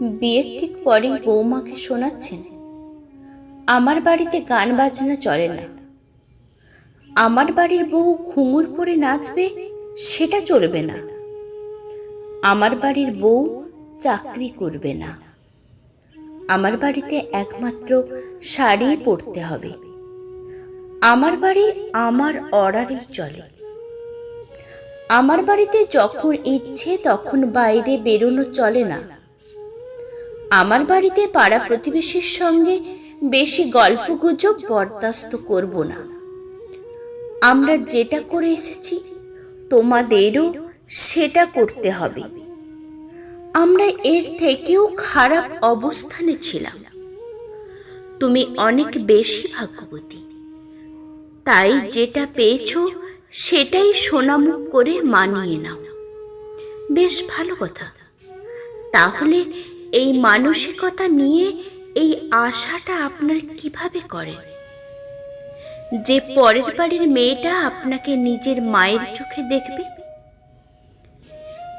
বিয়ের ঠিক পরেই বৌমাকে শোনাচ্ছেন। আমার বাড়িতে গান বাজনা চলে না। আমার বাড়ির বউ ঘুঙুর পরে নাচবে, সেটা চলবে না। আমার বাড়ির বউ চাকরি করবে না। আমার বাড়িতে একমাত্র শাড়ি পরতে হবে। আমার বাড়ি আমার অর্ডারেই চলে। আমার বাড়িতে যখন ইচ্ছে তখন বাইরে বেরোনো চলে না। আমার বাড়িতে পাড়া প্রতিবেশীর সঙ্গে বেশি গল্পগুজব বরদাস্ত করব না। আমরা যেটা করে এসেছি, তোমাদেরও সেটা করতে হবে। আমরা এর থেকেও খারাপ অবস্থানে ছিলাম। তুমি অনেক বেশি ভাগ্যবতী। তাই যেটা পেয়েছ, সেটাই সোনামুখ করে মানিয়ে নাও। বেশ ভালো কথা। তাহলে এই মানসিকতা নিয়ে এই আশাটা আপনার কীভাবে করেন যে পরের বাড়ির মেয়েটা আপনাকে নিজের মায়ের চোখে দেখবে?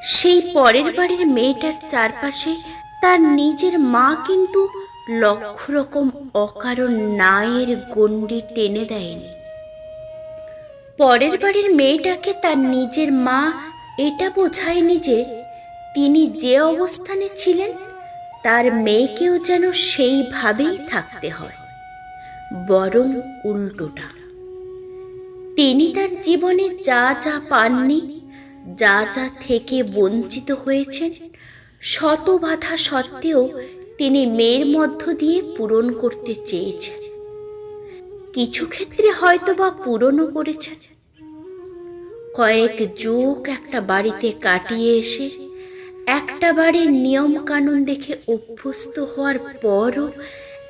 সেই পরের বাড়ির মেয়েটার চারপাশে তার নিজের মা কিন্তু লক্ষ রকম অকারণ নায়ের গণ্ডি টেনে দেয়নি। পরের বাড়ির মেয়েটাকে তার নিজের মা এটা বোঝায়নি যে তিনি যে অবস্থানে ছিলেন তার মেয়েকেও যেন সেইভাবেই থাকতে হয়, বরং উল্টোটা। তিনি তার জীবনে যা যা পাননি, যা যা থেকে বঞ্চিত হয়েছেন, শত বাধা সত্ত্বেও তিনি মেয়ের মধ্য দিয়ে পূরণ করতে চেয়েছেন। কিছু ক্ষেত্রে হয়তো বা পূরণও করেছেন। কয়েক যুগ একটা বাড়িতে কাটিয়ে এসে একটা বাড়ির নিয়মকানুন দেখে অভ্যস্ত হওয়ার পরও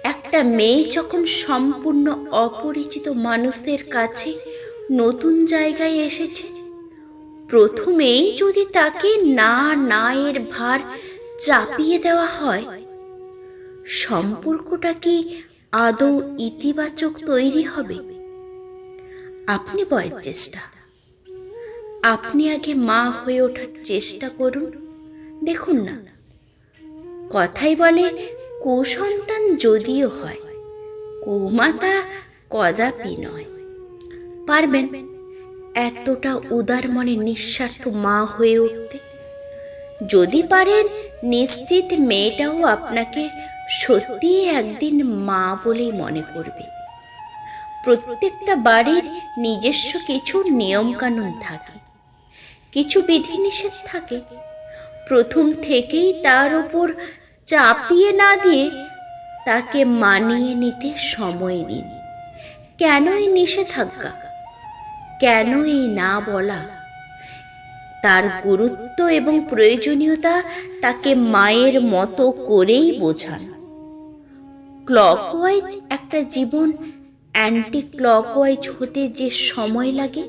একটা মেয়ে যখন সম্পূর্ণ অপরিচিত মানুষদের কাছে নতুন জায়গায় এসেছে, প্রথমেই যদি তাকে না না এর ভার চাপিয়ে দেওয়া হয়, সম্পর্কটা কি আদৌ ইতিবাচক তৈরি হবে? আপনি বয়ের চেষ্টা। আপনি আগে মা হয়ে ওঠার চেষ্টা করুন। দেখুন না। কথাই বলে, কুসন্তান যদিও হয়, কুমাতা কদাপি নয়। পারবেন, এতটা উদার মনে নিঃস্বার্থ মা হয়ে উঠতে। যদি পারেন, নিশ্চিত মেয়েটাও আপনাকে সত্যি একদিন মা বলেই মনে করবে। প্রত্যেকটা বাড়ির নিজস্ব কিছু নিয়মকানুন থাকে, কিছু বিধিনিষেধ থাকে প্রথম থেকেই তার উপর চাপিয়ে না দিয়ে তাকে মানিয়ে নিতে সময় দিন কেন এই নিষেধাজ্ঞা? কেন এই না বলা? তার গুরুত্ব এবং প্রয়োজনীয়তা তাকে মায়ের মতো করেই বোঝান। ক্লকওয়াইজ একটা জীবন অ্যান্টি ক্লকওয়াইজ হতে যে সময় লাগে,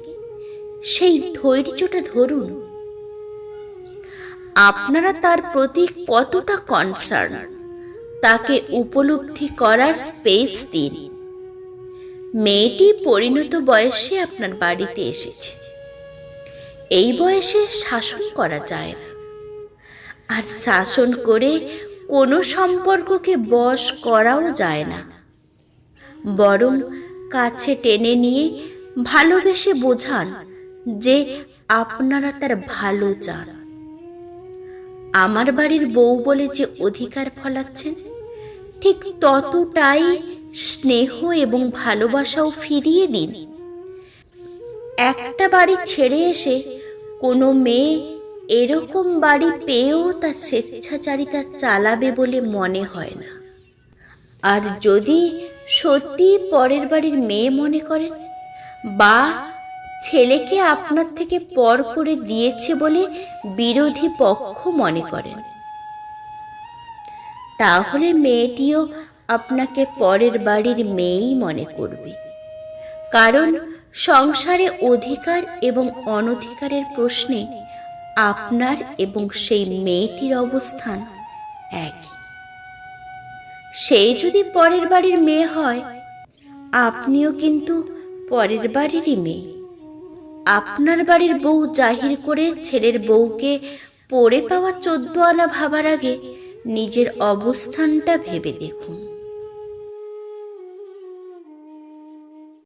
সেই ধৈর্যটা ধরুন। আপনারা তার প্রতি কতটা কনসার্ন তাকে উপলব্ধি করার স্পেস দিন। মেয়েটি পরিণত বয়সে আপনার বাড়িতে এসেছে। এই বয়সে শাসন করা যায় না। আর শাসন করে কোনো সম্পর্ককে বশ করাও যায় না। বরং কাছে টেনে নিয়ে ভালোবেসে বোঝান যে আপনারা তার ভালো চান। আমার বাড়ির বউ বলে যে অধিকার ফলাচ্ছেন, ঠিক ততটাই স্নেহ এবং ভালোবাসাও ফিরিয়ে দিন। একটা বাড়ি ছেড়ে এসে কোনো মেয়ে এরকম বাড়ি পেয়েও তার স্বেচ্ছাচারিতা চালাবে বলে মনে হয় না। আর যদি সত্যি পরের বাড়ির মেয়ে মনে করেন, বা ছেলেকে আপনার থেকে পর করে দিয়েছে বলে বিরোধী পক্ষ মনে করেন তাহলে মেয়েটিও আপনাকে পরের বাড়ির মেয়েই মনে করবে। কারণ সংসারে অধিকার এবং অনধিকারের প্রশ্নে আপনার এবং সেই মেয়েটির অবস্থান একই। সেই যদি পরের বাড়ির মেয়ে হয়, আপনিও কিন্তু পরের বাড়িরই মেয়ে। আপনার বাড়ির বউ জাহির করে ছেলের বউকে পড়ে পাওয়া চোদ্দ আনা ভাবার আগে নিজের অবস্থানটা ভেবে দেখুন।